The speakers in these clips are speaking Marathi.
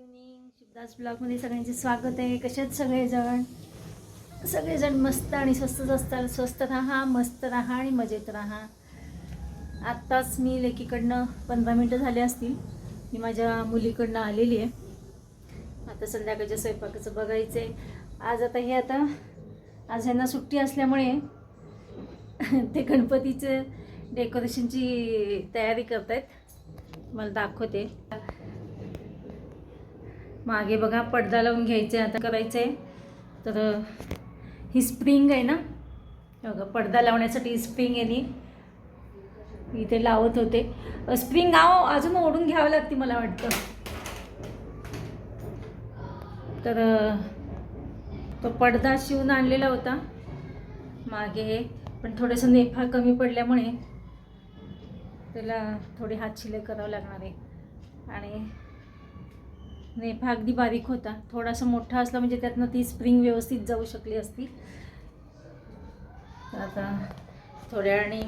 इव्हनिंग शिवदास ब्लॉगमध्ये सगळ्यांचे स्वागत आहे. कशात सगळेजण? सगळेजण मस्त आणि स्वस्तच असतात स्वस्त राहा मस्त राहा आणि मजेत राहा. आत्ताच मी लेकीकडनं पंधरा मिनटं झाले असतील. मी माझ्या मुलीकडनं आलेली आहे. आता संध्याकाळच्या स्वयंपाकाचं बघायचं आहे आज आता हे आता आज ह्यांना सुट्टी असल्यामुळे ते गणपतीचं डेकोरेशनची तयारी करत आहेत मला दाखवते. मागे बघा पडदा लावून घ्यायचे आता करायचं आहे तर ही स्प्रिंग आहे ना? बघा पडदा लावण्यासाठी स्प्रिंग आहे नी इथे लावत होते. स्प्रिंग आव अजून ओढून घ्यावं लागते मला वाटतं. तर तो पडदा शिवून आणलेला होता. मागे हे पण थोडंसं नेफा कमी पडल्यामुळे त्याला थोडी हात शिले करावं लागणार आहे. आणि नेफा अगदी बारीक होता. थोडासा मोठा असला म्हणजे त्यातनं ती स्प्रिंग व्यवस्थित जाऊ शकली असती. तर आता थोड्या वेळाने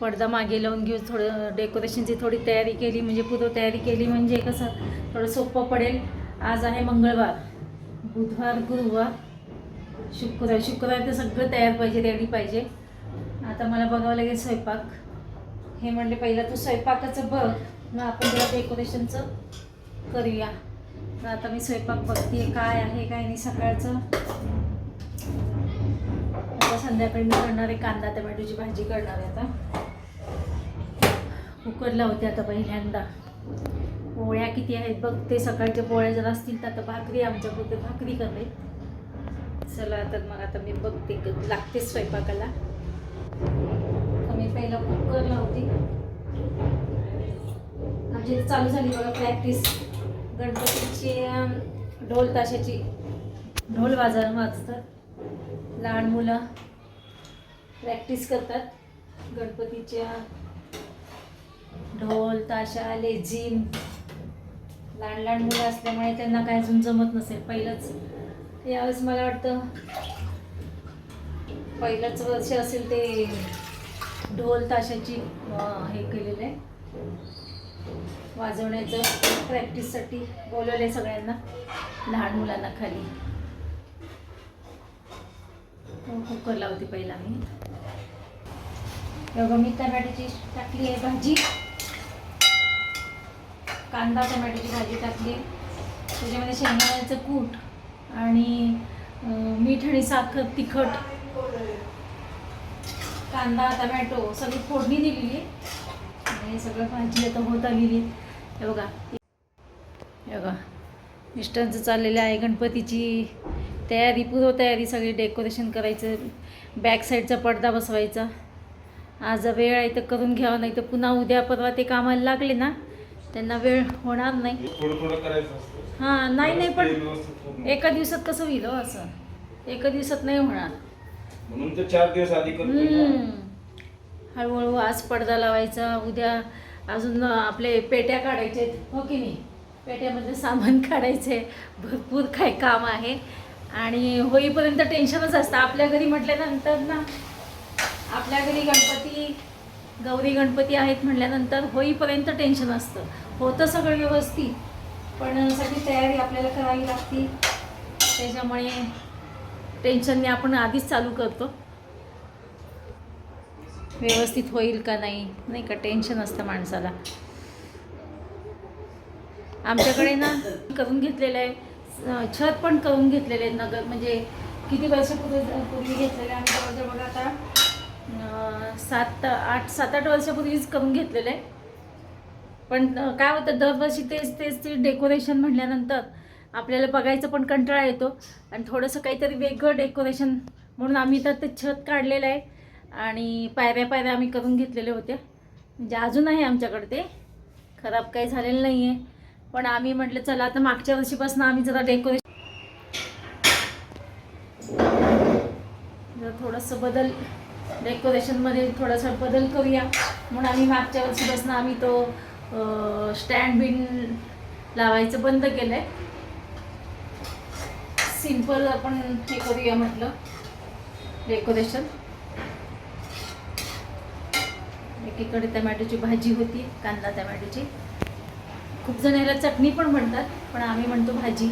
पडदा मागे लावून घेऊ. थोडं डेकोरेशनची थोडी तयारी केली म्हणजे पूर्व तयारी केली म्हणजे कसं थोडं सोपं पडेल. आज आहे मंगळवार. बुधवार गुरुवार शुक्रवार. शुक्रवार तर सगळं तयार पाहिजे रेडी पाहिजे. आता मला बघावं लागेल स्वयंपाक. हे म्हणले पहिला तू स्वयंपाकाचं बघ. मग आपण तुला डेकोरेशनचं करूया. तर आता मी स्वयंपाक बघते काय आहे काय नाही सकाळचं. आता संध्याकाळी मी करणार आहे कांदा टमॅटोची भाजी करणार आहे आता. कुकर लावते आता पहिल्यांदा. पोळ्या किती आहेत बघ ते सकाळच्या पोळ्या जर असतील तर आता भाकरी आमच्या पुरते भाकरी करते चला तर मग आता मी बघते लागते स्वयंपाकाला. तर मी पहिला कुकर लावते. आमची चालू झाली बघा प्रॅक्टिस गणपतीची ढोल ताशाची ढोल वाजा वाजतात लहान मुलं प्रॅक्टिस करतात. गणपतीच्या ढोल ताशा लेझिम. लहान लहान मुलं असल्यामुळे त्यांना काय अजून जमत नसेल. पहिलंच यावेळेस मला वाटतं पहिलंच वर्ष असेल ते ढोल ताशाची हे केलेलं आहे. वाजवण्याचं प्रॅक्टिससाठी बोलवलं आहे सगळ्यांना लहान मुलांना खाली. हो, कुकर लावते पहिला मी. बघा मी टमॅटोची टाकली आहे भाजी. कांदा टमॅटोची भाजी टाकली. आहे त्याच्यामध्ये शेंगदाण्याचं कूट आणि मीठ आणि साखर तिखट कांदा टमॅटो सगळी फोडणी दिलेली आहे. हे सगळं भाजी आता होत आलेली. आहे हे बघा. हे बघा. मिस्टरांचं चाललेलं आहे गणपतीची तयारी पूर्व तयारी सगळी डेकोरेशन करायचं बॅक साईडचा पडदा बसवायचा. आज वेळ आहे तर करून घ्यावा नाही तर पुन्हा उद्या परवा ते कामाला लागले ना त्यांना वेळ होणार नाही. हां नाही नाही पण. एका दिवसात कसं होईल हो असं. एका दिवसात नाही होणार. म्हणून चार दिवस आधी. हळूहळू आज पडदा लावायचा उद्या अजून आपले पेट्या काढायचे. हो की नाही? पेट्यामधलं सामान काढायचे. भरपूर काय काम आहे. आणि होईपर्यंत टेन्शनच असतं. आपल्या घरी म्हटल्यानंतर ना आपल्या घरी गणपती गौरी गणपती आहेत म्हटल्यानंतर होईपर्यंत टेन्शन असतं. होतं सगळं व्यवस्थित पण सगळी तयारी आपल्याला करावी लागते. त्याच्यामुळे टेन्शनने आपण आधीच चालू करतो. व्यवस्थित होईल का नाही नाही का? टेन्शन असतं माणसाला. आमच्याकडे ना करून घेतलेलं आहे. छत पण करून घेतलेले आहे नगर म्हणजे किती वर्षापूर्वी पूर्वी घेतलेले आहे आम्ही जवळजवळ बघा आता सात आठ सात आठ वर्षापूर्वीच करून घेतलेलं आहे. पण काय होतं दरवर्षी तेच तेच ते डेकोरेशन म्हटल्यानंतर आपल्याला बघायचं पण कंटाळा येतो. आणि थोडंसं काहीतरी वेगळं डेकोरेशन म्हणून आम्ही तर ते छत काढलेलं आहे. आणि पायऱ्या पायऱ्या आम्ही करून घेतलेल्या होत्या म्हणजे अजून आहे आमच्याकडे ते. खराब काही झालेलं नाही आहे पण आम्ही म्हटलं चला आता मागच्या वर्षीपासून आम्ही जरा डेकोरेशन जरा थोडंसं बदल डेकोरेशनमध्ये थोडासा बदल करूया. म्हणून आम्ही मागच्या वर्षीपासून आम्ही तो स्टँड बिन लावायचं बंद केलं आहे सिंपल आपण हे करूया म्हटलं डेकोरेशन. एकीकडे टमॅटोची भाजी होती कांदा टमॅटोची. खूप जण याला चटणी पण म्हणतात पण आम्ही म्हणतो भाजी.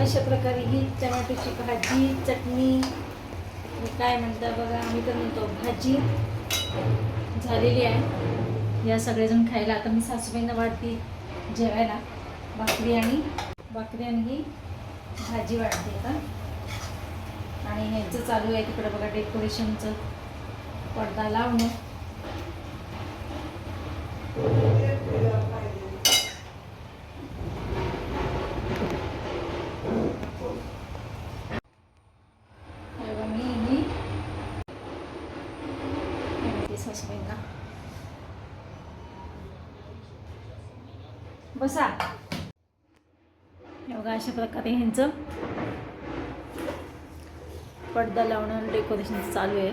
अशा प्रकारे ही टमॅटोची भाजी चटणी काय म्हणता बघा आम्ही तर म्हणतो भाजी झालेली आहे. या सगळेजण खायला. आता मी सासूबाईंना वाढते जेवायला. भाकरी आणि भाकरी आणि ही भाजी वाढते. का आणि ह्यांचं चालू आहे तिकडे बघा डेकोरेशनचं. पडदा लावणं. बसा. बघा अशा प्रकारे ह्यांचं पडदा लावणं डेकोरेशन चालू आहे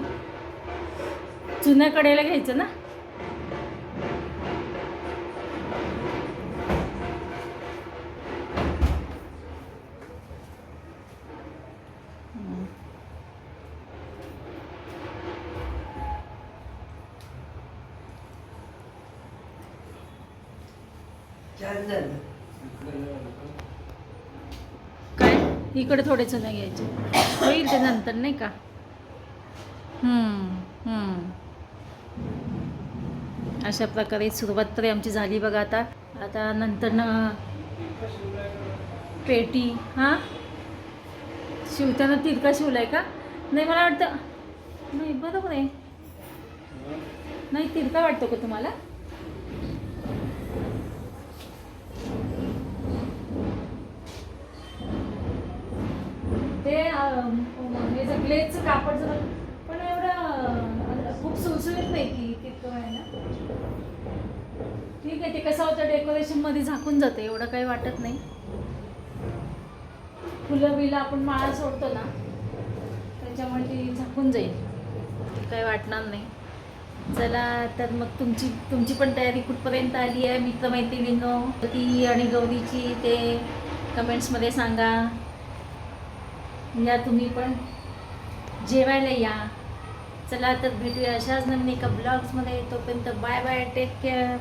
जुन्या कडेला घ्यायचं ना हम्म. झालं काय इकडे थोडे चुने घ्यायचे होईल ते नंतर नाही का? अशा प्रकारे सुरुवात तरी आमची झाली बघा आता. आता नंतर ना पेटी हां? शिवताना तिरका शिवलाय का? नाही मला वाटतं नाही बरोबर आहे. नाही तिरका वाटतो का तुम्हाला? हे कापड जर पण एवढं खूप सुलसुलीत नाही की तितकं आहे ना. ठीक आहे ते कसं होतं डेकोरेशनमध्ये झाकून जातं एवढं काही वाटत नाही. फुलं बिलं आपण माळा सोडतो ना त्याच्यामुळे ती झाकून जाईल. काही वाटणार नाही. चला तर मग तुमची तुमची पण तयारी कुठपर्यंत आली आहे मित्रमैत्रिणींनो ती आणि गौरीची ते कमेंट्समध्ये सांगा. या तुम्ही पण. जेवायला या. चला तर भेटूया. अशाच नवीन एका ब्लॉग्समध्ये तोपर्यंत बाय बाय टेक केअर